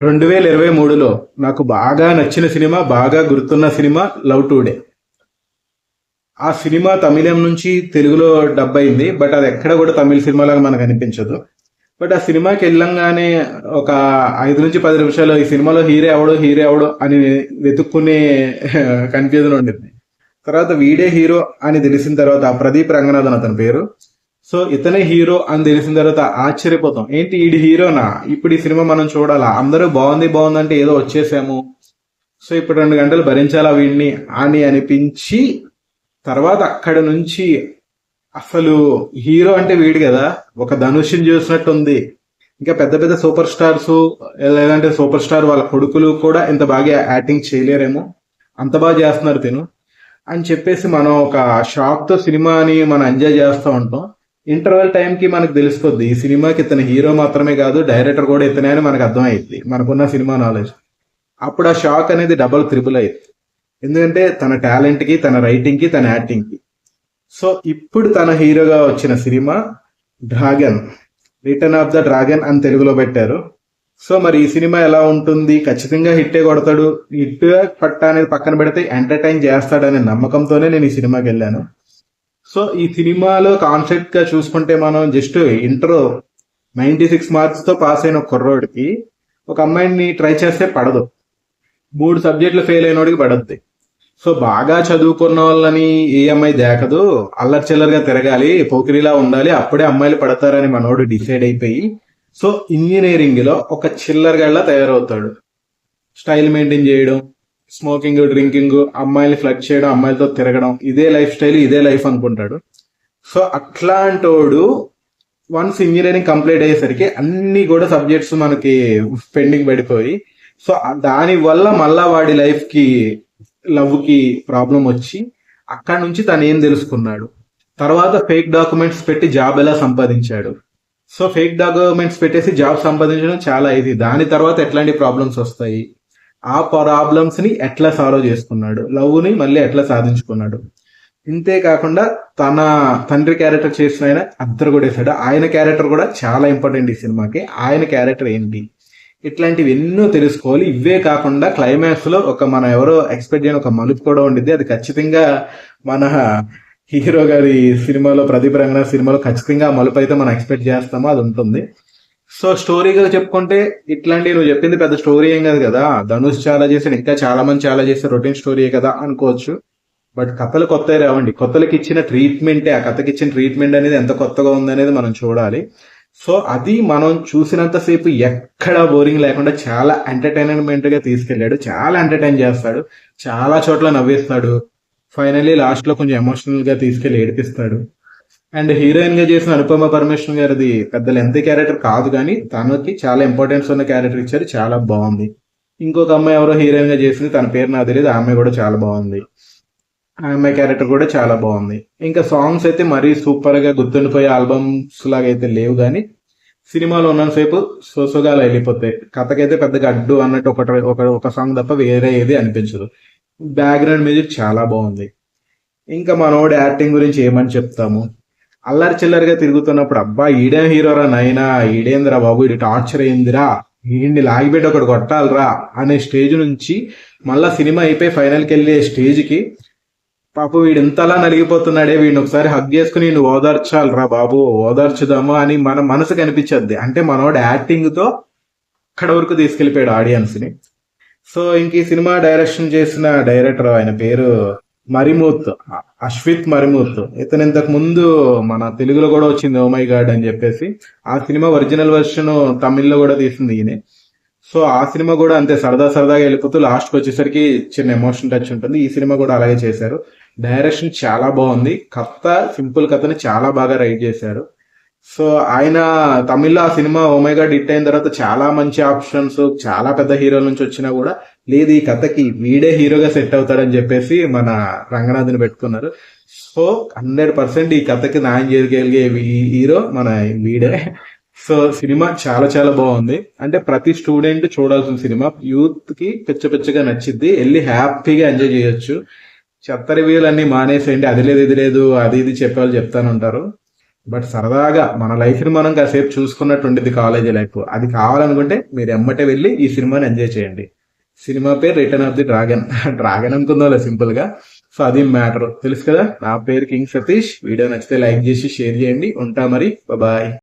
రెండు వేల ఇరవై మూడులో నాకు బాగా నచ్చిన సినిమా బాగా గుర్తున్న సినిమా లవ్ టుడే ఆ సినిమా తమిళం నుంచి తెలుగులో డబ్ అయింది బట్ అది ఎక్కడ కూడా తమిళ సినిమాలాగా మనకు అనిపించదు. బట్ ఆ సినిమాకి వెళ్ళంగానే ఒక ఐదు నుంచి పది నిమిషాలు ఈ సినిమాలో హీరో ఎవడు హీరో ఎవడు అని వెతుక్కునే కన్ఫ్యూజన్ ఉండింది తర్వాత వీడే హీరో అని తెలిసిన తర్వాత ఆ ప్రదీప్ రంగనాథన్ అతని పేరు. సో ఇతనే హీరో అని తెలిసిన తర్వాత ఆశ్చర్యపోతాం. ఏంటి ఈడి హీరోనా? ఇప్పుడు ఈ సినిమా మనం చూడాలా? అందరూ బాగుంది బాగుంది అంటే ఏదో వచ్చేసాము. సో ఇప్పుడు రెండు గంటలు భరించాలా వీడిని అని అనిపించి తర్వాత అక్కడ నుంచి అసలు హీరో అంటే వీడు కదా. ఒక ధనుష్ని చూసినట్టుంది. ఇంకా పెద్ద పెద్ద సూపర్ స్టార్స్ లేదంటే సూపర్ స్టార్ వాళ్ళ కొడుకులు కూడా ఇంత బాగా యాక్టింగ్ చేయలేరేమో. అంత బాగా చేస్తున్నారు తిను. అని చెప్పేసి మనం ఒక షాక్తో సినిమాని మనం ఎంజాయ్ చేస్తూ ఉంటాం. ఇంటర్వెల్ టైంకి మనకు తెలిసిపోద్ది ఈ సినిమాకి ఇతను హీరో మాత్రమే కాదు డైరెక్టర్ కూడా ఇతనే అని మనకు అర్థమైంది మనకున్న సినిమా నాలెడ్జ్ అప్పుడు ఆ షాక్ అనేది డబల్ త్రిబుల్ అయింది ఎందుకంటే తన టాలెంట్కి తన రైటింగ్కి తన యాక్టింగ్కి సో ఇప్పుడు తన హీరోగా వచ్చిన cinema dragon return of the dragon అని తెలుగులో పెట్టారు. సో మరి ఈ సినిమా ఎలా ఉంటుంది? ఖచ్చితంగా హిట్టే కొడతాడు. హిట్ పట్ట అనేది పక్కన పెడితే ఎంటర్టైన్ చేస్తాడనే నమ్మకంతోనే నేను ఈ సినిమాకి వెళ్ళాను. సో ఈ సినిమాలో కాన్సెప్ట్గా చూసుకుంటే మనం జస్ట్ ఇంటర్ నైన్టీ సిక్స్ మార్క్స్తో పాస్ అయిన కుర్రోడికి ఒక అమ్మాయిని ట్రై చేస్తే పడదు. మూడు సబ్జెక్టులు ఫెయిల్ అయినోడికి పడద్ది. సో బాగా చదువుకున్న వాళ్ళని ఏ అమ్మాయి దేకదు. అల్లరి చిల్లరగా తిరగాలి పోకిరిలా ఉండాలి అప్పుడే అమ్మాయిలు పడతారని మనోడు డిసైడ్ అయిపోయి సో ఇంజనీరింగ్లో ఒక చిల్లర్ గళ్ళ తయారవుతాడు. స్టైల్ మెయింటైన్ చేయడం స్మోకింగ్ డ్రింకింగ్ అమ్మాయిలు ఫ్లడ్ చేయడం అమ్మాయిలతో తిరగడం ఇదే లైఫ్ స్టైల్ ఇదే లైఫ్ అనుకుంటాడు. సో అట్లాంటోడు వన్స్ ఇంజనీరింగ్ కంప్లీట్ అయ్యేసరికి అన్ని కూడా సబ్జెక్ట్స్ మనకి పెండింగ్ పడిపోయి సో దాని వల్ల మళ్ళా వాడి లైఫ్కి లవ్కి ప్రాబ్లం వచ్చి అక్కడ నుంచి తను ఏం తెలుసుకున్నాడు? తర్వాత ఫేక్ డాక్యుమెంట్స్ పెట్టి జాబ్ ఎలా సంపాదించాడు? సో ఫేక్ డాక్యుమెంట్స్ పెట్టేసి జాబ్ సంపాదించడం చాలా ఈజీ. దాని తర్వాత ఎట్లాంటి ప్రాబ్లమ్స్ వస్తాయి? ఆ ప్రాబ్లమ్స్ని ఎట్లా సాల్వ్ చేసుకున్నాడు? లవ్ని మళ్ళీ ఎట్లా సాధించుకున్నాడు? ఇంతే కాకుండా తన తండ్రి క్యారెక్టర్ చేసిన ఆయన అద్దరు కూడా వేసాడు ఆయన క్యారెక్టర్ కూడా చాలా ఇంపార్టెంట్ ఈ సినిమాకి. ఆయన క్యారెక్టర్ ఏంటి? ఇట్లాంటివి ఎన్నో తెలుసుకోవాలి. ఇవే కాకుండా క్లైమాక్స్లో ఒక మనం ఎవరో ఎక్స్పెక్ట్ చేయని ఒక మలుపు కూడా ఉండిద్ది. అది ఖచ్చితంగా మన హీరో గారి సినిమాలో ప్రదీప్ రంగనాథ్ సినిమాలో ఖచ్చితంగా మలుపు అయితే మనం ఎక్స్పెక్ట్ చేస్తామో అది ఉంటుంది. సో స్టోరీగా చెప్పుకుంటే ఇట్లాంటి నువ్వు చెప్పింది పెద్ద స్టోరీ ఏం కాదు కదా. ధనుష్ చాలా చేశాడు ఇంకా చాలా మంది చాలా చేశారు రొటీన్ స్టోరీ కదా అనుకోవచ్చు. బట్ కథలు కొత్త రావండి. కొత్తలకి ఇచ్చిన ట్రీట్మెంటే ఆ కథకి ఇచ్చిన ట్రీట్మెంట్ అనేది ఎంత కొత్తగా ఉందనేది మనం చూడాలి. సో అది మనం చూసినంతసేపు ఎక్కడ బోరింగ్ లేకుండా చాలా ఎంటర్టైన్మెంట్గా తీసుకెళ్ళాడు చాలా ఎంటర్టైన్ చేస్తాడు చాలా చోట్ల నవ్వేస్తాడు. ఫైనలీ లాస్ట్లో కొంచెం ఎమోషనల్గా తీసుకెళ్ళి ఏడిపిస్తాడు. అండ్ హీరోయిన్గా చేసిన అనుపమ పరమేశ్వర్ గారిది పెద్ద లెంత్ క్యారెక్టర్ కాదు కానీ తనకి చాలా ఇంపార్టెన్స్ ఉన్న క్యారెక్టర్ ఇచ్చారు. చాలా బాగుంది. ఇంకొక అమ్మాయి ఎవరో హీరోయిన్గా చేసింది తన పేరు నాకు తెలియదు. ఆ అమ్మాయి కూడా చాలా బాగుంది. ఆ అమ్మాయి క్యారెక్టర్ కూడా చాలా బాగుంది. ఇంకా సాంగ్స్ అయితే మరీ సూపర్గా గుర్తుండిపోయే ఆల్బమ్స్ లాగా అయితే లేవు కానీ సినిమాలో ఉన్నంతసేపు సోసోగా వెళ్ళిపోతాయి. కథకైతే పెద్దగా అడ్డు అన్నట్టు ఒకటి ఒక ఒక సాంగ్ తప్ప వేరే ఏది అనిపించదు. బ్యాక్గ్రౌండ్ మ్యూజిక్ చాలా బాగుంది. ఇంకా మనోడి యాక్టింగ్ గురించి ఏమని చెప్తాము? అల్లరి చిల్లరిగా తిరుగుతున్నప్పుడు అబ్బా ఈడే హీరోరా నైనా ఈడేందిరా బాబు ఇది టార్చర్ అయిందిరా ఈయన్ని లాగిపెట్టి ఒకటి కొట్టాలిరా అనే స్టేజ్ నుంచి మళ్ళా సినిమా అయిపోయి ఫైనల్కి వెళ్ళే స్టేజ్కి పాప వీడు ఇంతలా నలిగిపోతున్నాడే వీడిని ఒకసారి హగ్ చేసుకుని నేను ఓదార్చాలిరా బాబు ఓదార్చుదాము అని మన మనసు కనిపించద్ది అంటే మనోడు యాక్టింగ్తో అక్కడ వరకు తీసుకెళ్ళిపోయాడు ఆడియన్స్ని సో ఇంక ఈ సినిమా డైరెక్షన్ చేసిన డైరెక్టర్ ఆయన పేరు మరిమూత్ అశ్విత్ మరిమూత్ ఇతను ఇంతకు ముందు మన తెలుగులో కూడా వచ్చింది ఓమై గాడ్ అని చెప్పేసి. ఆ సినిమా ఒరిజినల్ వర్షన్ తమిళ్ళో కూడా తీసింది ఈయన. సో ఆ సినిమా కూడా అంతే సరదా సరదాగా వెళ్ళిపోతూ లాస్ట్కి వచ్చేసరికి చిన్న ఎమోషన్ టచ్ ఉంటుంది. ఈ సినిమా కూడా అలాగే చేశారు. డైరెక్షన్ చాలా బాగుంది. కథ సింపుల్ కథని చాలా బాగా రైట్ చేశారు. సో ఆయన తమిళ్ళో ఆ సినిమా ఓమైగా హిట్ అయిన తర్వాత చాలా మంచి ఆప్షన్స్ చాలా పెద్ద హీరోల నుంచి వచ్చినా కూడా లేదు ఈ కథకి వీడే హీరోగా సెట్ అవుతాడని చెప్పేసి మన రంగనాథ్ని పెట్టుకున్నారు. సో హండ్రెడ్ పర్సెంట్ ఈ కథకి న్యాయం చేయగలిగే హీరో మన వీడే. సో సినిమా చాలా చాలా బాగుంది. అంటే ప్రతి స్టూడెంట్ చూడాల్సిన సినిమా. యూత్కి పిచ్చ పిచ్చగా నచ్చిద్ది. వెళ్ళి హ్యాపీగా ఎంజాయ్ చేయొచ్చు. చెత్త రివ్యూలు అన్ని మానేసేయండి. అది లేదు ఇది లేదు అది ఇది చెప్పేవాళ్ళు చెప్తాను ఉంటారు బట్ సరదాగా మన లైఫ్ని మనం కాసేపు చూసుకున్నట్టు ఉండేది కాలేజీ లైఫ్. అది కావాలనుకుంటే మీరు ఎమ్మటే వెళ్ళి ఈ సినిమాని ఎంజాయ్ చేయండి. సినిమా పేరు return of the dragon dragon అనుకుందాంలే సింపుల్గా సో అది మ్యాటర్. తెలుసు కదా? నా పేరు కింగ్ సతీష్. వీడియో నచ్చితే లైక్ చేసి షేర్ చేయండి. ఉంటా మరి. బాయ్